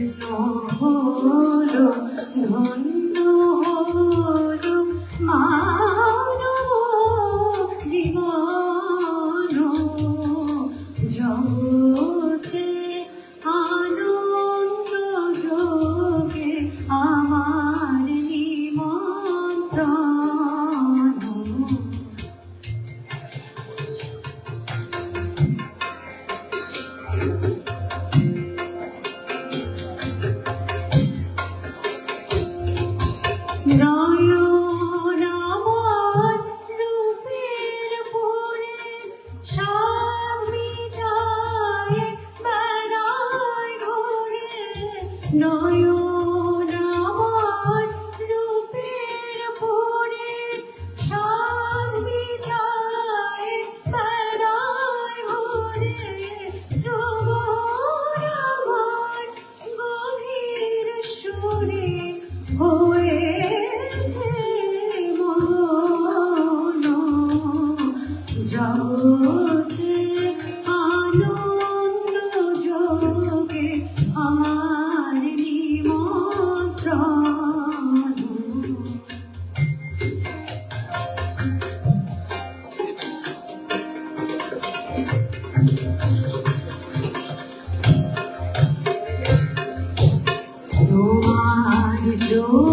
know. No. Obrigado.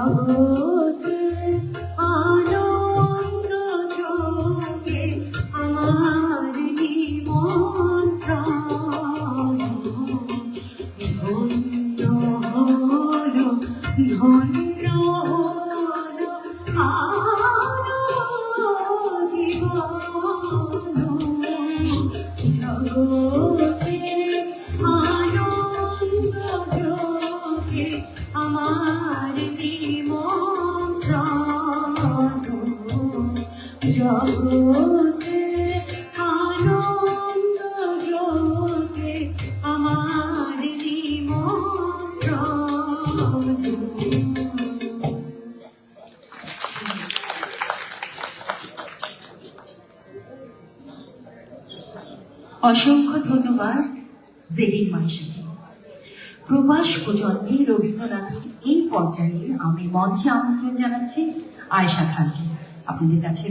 Oh. অসংখ্য ধন্যবাদ জেরিন মানসিকে প্রবাস প্রজন্মে রবীন্দ্রনাথের এই পর্যায়ে আমি মঞ্চে আমন্ত্রণ জানাচ্ছি আয়সা খানকে। আপনাদের কাছে